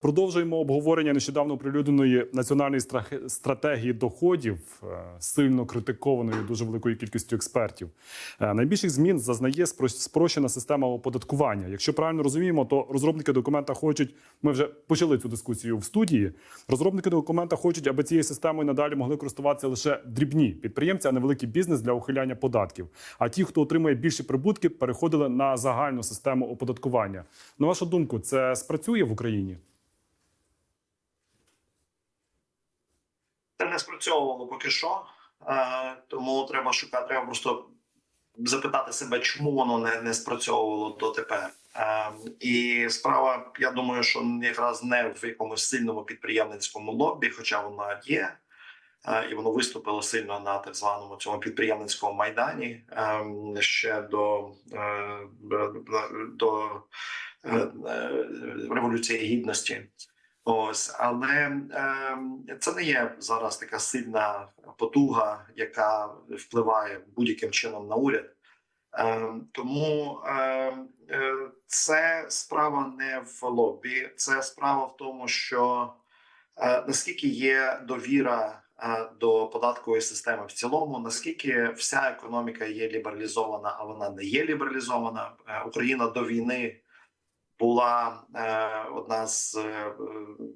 Продовжуємо обговорення нещодавно оприлюдненої національної стратегії доходів, е, сильно критикованої дуже великою кількістю експертів. Е, Найбільших змін зазнає спро- спрощена система оподаткування. Якщо правильно розуміємо, то розробники документа хочуть. Ми вже почали цю дискусію в студії. Розробники документа хочуть, аби цією системою надалі могли користуватися лише дрібні підприємці, а не великий бізнес для ухиляння податків. А ті, хто отримує більші прибутки, переходили на загальну систему оподаткування. На вашу думку, це спрацює в Україні? Це не спрацьовувало поки що, е, тому треба шукати. Треба просто запитати себе, чому воно не, не спрацьовувало дотепер. Е, і справа, я думаю, що якраз не в якомусь сильному підприємницькому лобі, хоча вона є, е, і воно виступило сильно на так званому цьому підприємницькому майдані ще до, до революції гідності. Ось, але е, це не є зараз така сильна потуга, яка впливає будь-яким чином на уряд. Е, тому е, е, це справа не в лобі, це справа в тому, що е, наскільки є довіра е, до податкової системи в цілому, наскільки вся економіка є лібералізована, а вона не є лібералізована. Е, Україна до війни була е, одна з е,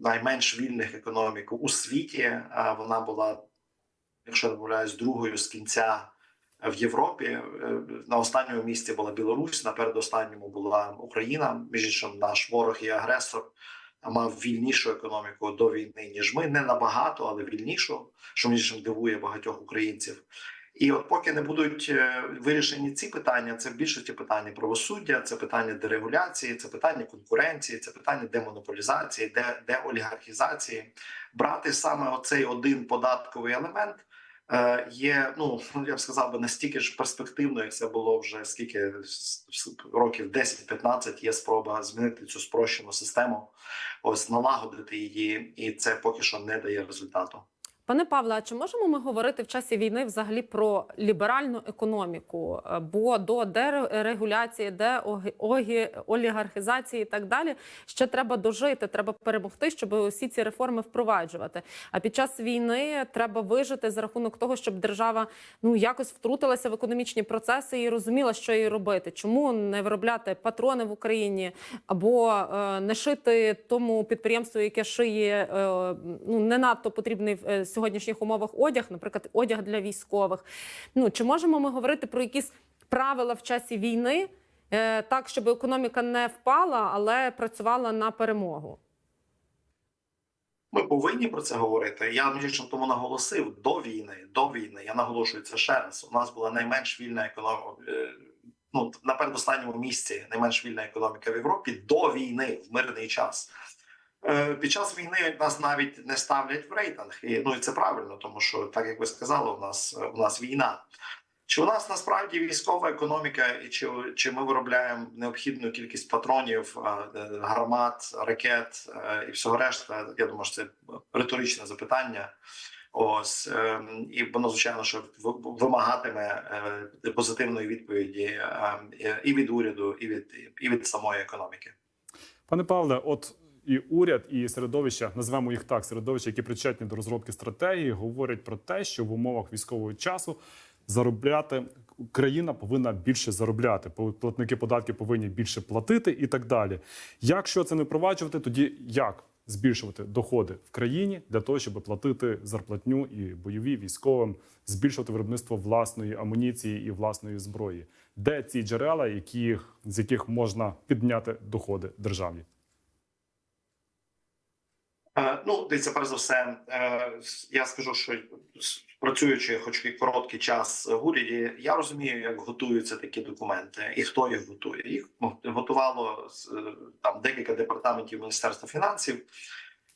найменш вільних економік у світі. Вона була, якщо не помиляюсь, другою з кінця в Європі. Е, на останньому місці була Білорусь, на передостанньому була Україна. Між іншим, наш ворог і агресор мав вільнішу економіку до війни, ніж ми. Не набагато, але вільнішу, що між іншим дивує багатьох українців. І от поки не будуть е, вирішені ці питання, це в більшості питання правосуддя, це питання дерегуляції, це питання конкуренції, це питання демонополізації, де, деолігархізації. Брати саме оцей один податковий елемент е, є, ну я б сказав би настільки ж перспективно, як це було вже скільки років 10-15 Є спроба змінити цю спрощену систему, ось налагодити її, і це поки що не дає результату. Пане Павле, а чи можемо ми говорити в часі війни взагалі про ліберальну економіку? Е, Бо до дерегуляції, де олігархізації і так далі ще треба дожити, треба перемогти, щоб усі ці реформи впроваджувати. А під час війни треба вижити за рахунок того, щоб держава ну якось втрутилася в економічні процеси і розуміла, що їй робити. Чому не виробляти патрони в Україні або е, не шити тому підприємству, яке шиє е, ну не надто потрібний сьогоднішніх умовах одяг, наприклад, одяг для військових. Ну чи можемо ми говорити про якісь правила в часі війни, е, так щоб економіка не впала, але працювала на перемогу? Ми повинні про це говорити. Я між іншим тому наголосив до війни. До війни я наголошую це ще раз. У нас була найменш вільна економіка. Ну на передостанньому місці найменш вільна економіка в Європі до війни в мирний час. Е, Під час війни нас навіть не ставлять в рейтинг, і ну і це правильно, тому що так як ви сказали, у нас у нас війна. Чи у нас насправді військова економіка, і чи, чи ми виробляємо необхідну кількість патронів, е, е, гармат, ракет е, і всього решта? Я думаю, що це риторичне запитання. Ось ем, і воно звичайно, що вимагатиме е, позитивної відповіді е, і від уряду, і від і від самої економіки. Пане Павле, от і уряд, і середовища, назвемо їх так, середовища, які причетні до розробки стратегії, говорять про те, що в умовах військового часу заробляти країна повинна більше заробляти. Платники податків повинні більше платити і так далі. Якщо це не впроваджувати, тоді як збільшувати доходи в країні для того, щоб платити зарплатню і бойові військовим, збільшувати виробництво власної амуніції і власної зброї? Де ці джерела, які, з яких можна підняти доходи державі? Е, Ну, дивіться, перш за все, е, я скажу, що працюючи хоч і короткий час в уряді, я розумію, як готуються такі документи і хто їх готує. Їх готувало е, там декілька департаментів Міністерства фінансів,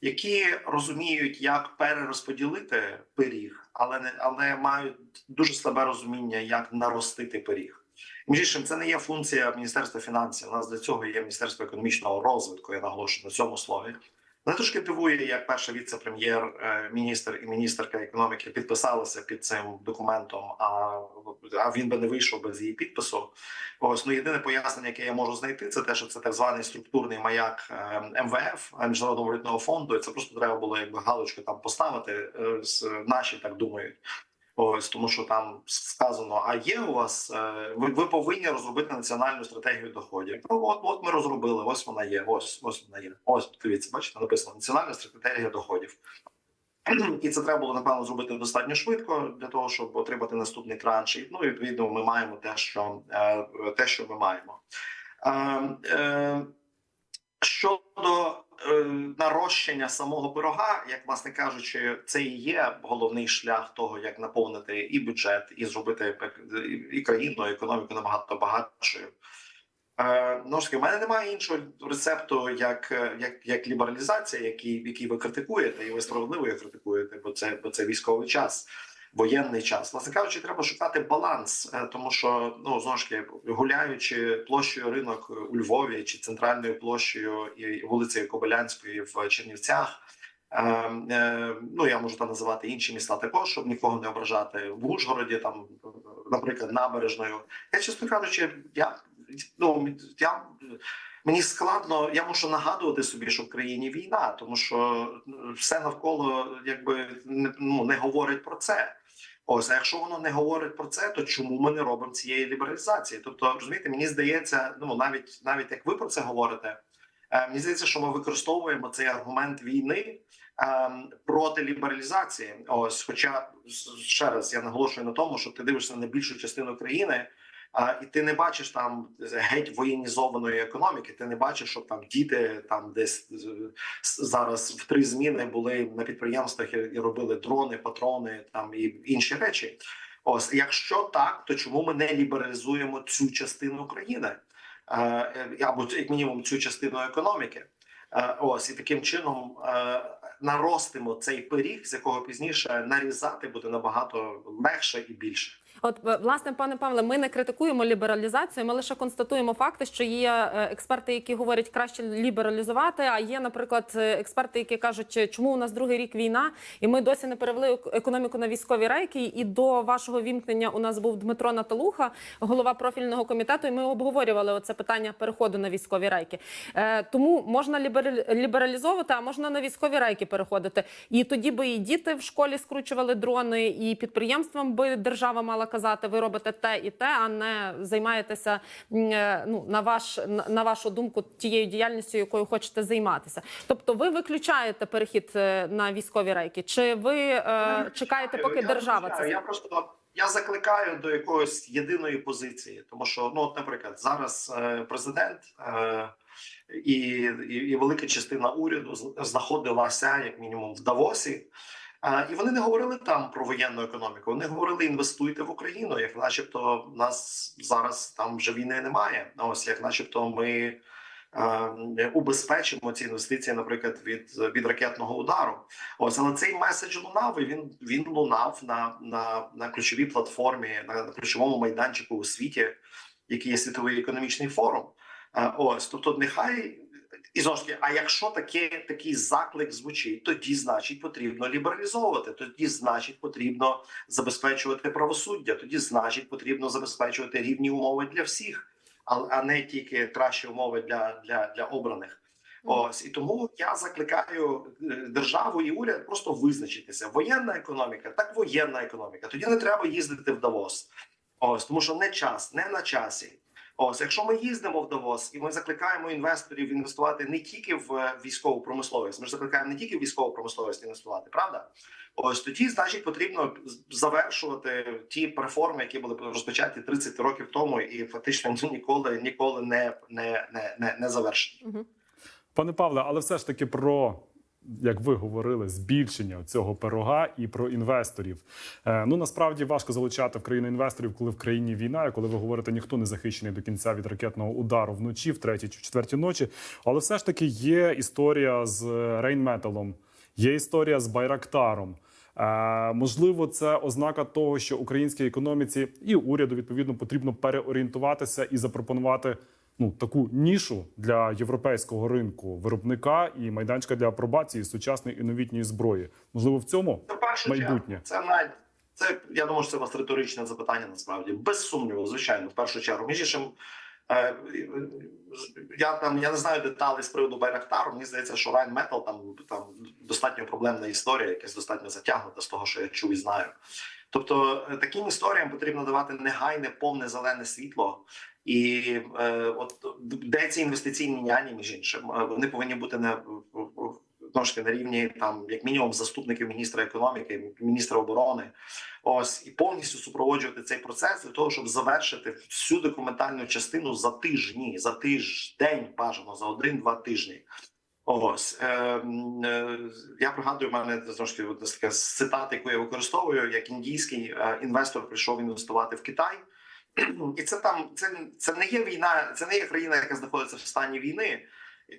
які розуміють, як перерозподілити пиріг, але не але мають дуже слабе розуміння, як наростити пиріг. Між іншим, це не є функція Міністерства фінансів. У нас для цього є Міністерство економічного розвитку. Я наголошую на цьому слові. Мене трошки дивує, як перша віце-прем'єр, е, міністр і міністерка економіки підписалися під цим документом. А, а він би не вийшов без її підпису. Ось ну єдине пояснення, яке я можу знайти, це те, що це так званий структурний маяк е, МВФ е, Міжнародного валютного фонду. І це просто треба було якби галочку там поставити. наші так думають. Ось тому, що там сказано: а є у вас е, ви, ви повинні розробити національну стратегію доходів. Ну от, от ми розробили. Ось вона є. Ось ось вона є. Ось дивіться, бачите, написано національна стратегія доходів. І це треба було напевно зробити достатньо швидко для того, щоб отримати наступний транш. Ну відповідно, ми маємо те, що е, те, що ми маємо. Е, е, щодо нарощення самого пирога, як власне кажучи, це і є головний шлях того, як наповнити і бюджет, і зробити і країну, і економіку набагато багатшою. Е, ну ж таки, в мене немає іншого рецепту, як, е, як, як лібералізація, який, який ви критикуєте, і ви справедливо її критикуєте, бо це, бо це військовий час, воєнний час. Власне кажучи, треба шукати баланс, е, тому що ну знову ж таки, гуляючи площею ринок у Львові чи центральною площею і вулицею Кобилянської в Чернівцях. Е, е, ну я можу там називати інші міста також, щоб нікого не ображати в Ужгороді, там, наприклад, набережною. Я чесно кажучи, я ну я мені складно, я мушу нагадувати собі, що в країні війна, тому що все навколо якби ну, не говорить про це. Ось, а якщо воно не говорить про це, то чому ми не робимо цієї лібералізації? Тобто, розумієте, мені здається, ну навіть навіть як ви про це говорите, е, мені здається, що ми використовуємо цей аргумент війни е, проти лібералізації. Ось, хоча ще раз я наголошую на тому, що ти дивишся на більшу частину країни. А, і ти не бачиш там геть воєнізованої економіки. Ти не бачиш, що там діти там десь зараз в три зміни були на підприємствах і, робили дрони, патрони там і інші речі. Ось, якщо так, то чому ми не лібералізуємо цю частину країни е, або як мінімум цю частину економіки? Е, ось і таким чином е, наростимо цей пиріг, з якого пізніше нарізати буде набагато легше і більше. От е, власне, пане Павле, ми не критикуємо лібералізацію. Ми лише констатуємо факти, що є е, експерти, які говорять краще лібералізувати. А є, наприклад, е, експерти, які кажуть, чому у нас другий рік війна, і ми досі не перевели економіку на військові рейки. І до вашого вімкнення у нас був Дмитро Наталуха, голова профільного комітету. І ми обговорювали оце питання переходу на військові рейки. Тому можна лібералізовувати, а можна на військові рейки переходити. І тоді би і діти в школі скручували дрони, і підприємствам би держава мала казати, ви робите те і те, а не займаєтеся е, ну на ваш на вашу думку тією діяльністю, якою хочете займатися. Тобто, ви виключаєте перехід е, на військові рейки, чи ви е, чекаєте, поки Я держава це я просто я закликаю до якоїсь єдиної позиції, тому що ну, от, наприклад, зараз е, президент е, і, і, і велика частина уряду знаходилася як мінімум в Давосі. І вони не говорили там про воєнну економіку. Вони говорили інвестуйте в Україну, як начебто нас зараз там вже війни немає. Ось як, начебто, ми е, убезпечимо ці інвестиції, наприклад, від, від ракетного удару. Ось, але цей меседж лунав і він, він лунав на, на, на ключовій платформі, на, на ключовому майданчику у світі, який є світовий економічний форум. Е, Ось, тобто, нехай. І знову ж таки, а якщо таке, такий заклик звучить, тоді значить потрібно лібералізовувати. Тоді значить потрібно забезпечувати правосуддя. Тоді значить потрібно забезпечувати рівні умови для всіх, а, а не тільки кращі умови для, для, для обраних. Ось і тому я закликаю е, державу і уряд просто визначитися. Воєнна економіка, так воєнна економіка. Тоді не треба їздити в Давос. Ось тому, що не час, не на часі. Ось, якщо ми їздимо в Давос і ми закликаємо інвесторів інвестувати не тільки в е, військову промисловість, ми ж закликаємо не тільки в військову промисловість інвестувати, правда? Ось тоді, значить, потрібно завершувати ті реформи, які були розпочаті 30 років тому, і фактично ніколи ніколи не, не, не, не, не завершені. Пане Павле, але все ж таки про. Як ви говорили, збільшення цього пирога і про інвесторів. Е, ну насправді важко залучати в країну інвесторів, коли в країні війна, і коли ви говорите, ніхто не захищений до кінця від ракетного удару вночі, в третій чи в четвертій ночі. Але все ж таки є історія з Рейнметалом, є історія з Байрактаром. Е, можливо, це ознака того, що українській економіці і уряду відповідно потрібно переорієнтуватися і запропонувати ну таку нішу для європейського ринку виробника і майданчика для апробації сучасної і новітньої зброї. Можливо, в цьому Це Майбутнє. Це навіть це я думаю, що це у вас риторичне запитання. Насправді без сумніву, звичайно, в першу чергу. Між іншим, е, я там я не знаю деталей з приводу Байрактару. Мені здається, що Райн Метал там там достатньо проблемна історія, якась достатньо затягнута з того, що я чув і знаю. Тобто е, таким історіям потрібно давати негайне повне зелене світло. І е, от де ці інвестиційні няні, між іншим, Е, вони повинні бути знову таки на рівні там, як мінімум, заступників міністра економіки, міністра оборони. Ось і повністю супроводжувати цей процес для того, щоб завершити всю документальну частину за тижні, за тиждень, бажано за один-два тижні. Ось е, е, я пригадую, в мене от така цитата, яку я використовую, як індійський е, інвестор прийшов інвестувати в Китай. І це там це, це не є війна, це не є країна, яка знаходиться в стані війни.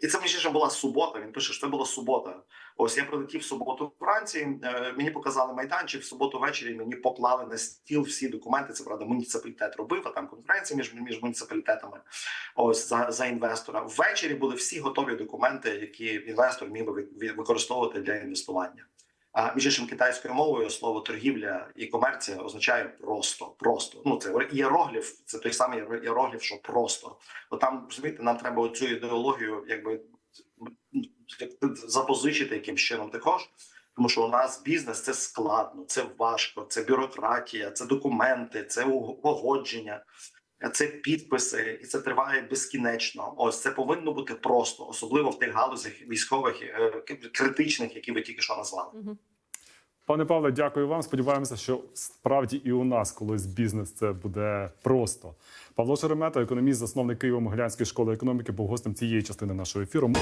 І це між іншим була субота. Він пише, що це була субота. Ось я прилетів в суботу вранці. е, Мені показали майданчик. В суботу ввечері мені поклали на стіл всі документи. Це правда, муніципалітет робив, а там конференція між, між муніципалітетами. Ось за, за інвестора. Ввечері були всі готові документи, які інвестор міг би ви- використовувати для інвестування. Між іншим китайською мовою слово торгівля і комерція означає просто, просто. Ну це іерогліф, це той самий іерогліф, що просто. Бо там розумієте, нам треба оцю ідеологію, якби запозичити якимсь чином також. Тому що у нас бізнес це складно, це важко, це бюрократія, це документи, це погодження, це підписи, і це триває безкінечно. Ось це повинно бути просто, особливо в тих галузях військових е, критичних, які ви тільки що назвали. Пане Павле, дякую вам. Сподіваємося, що справді і у нас колись бізнес це буде просто. Павло Шеремета, економіст, засновник Києво-Могилянської школи економіки, був гостем цієї частини нашого ефіру.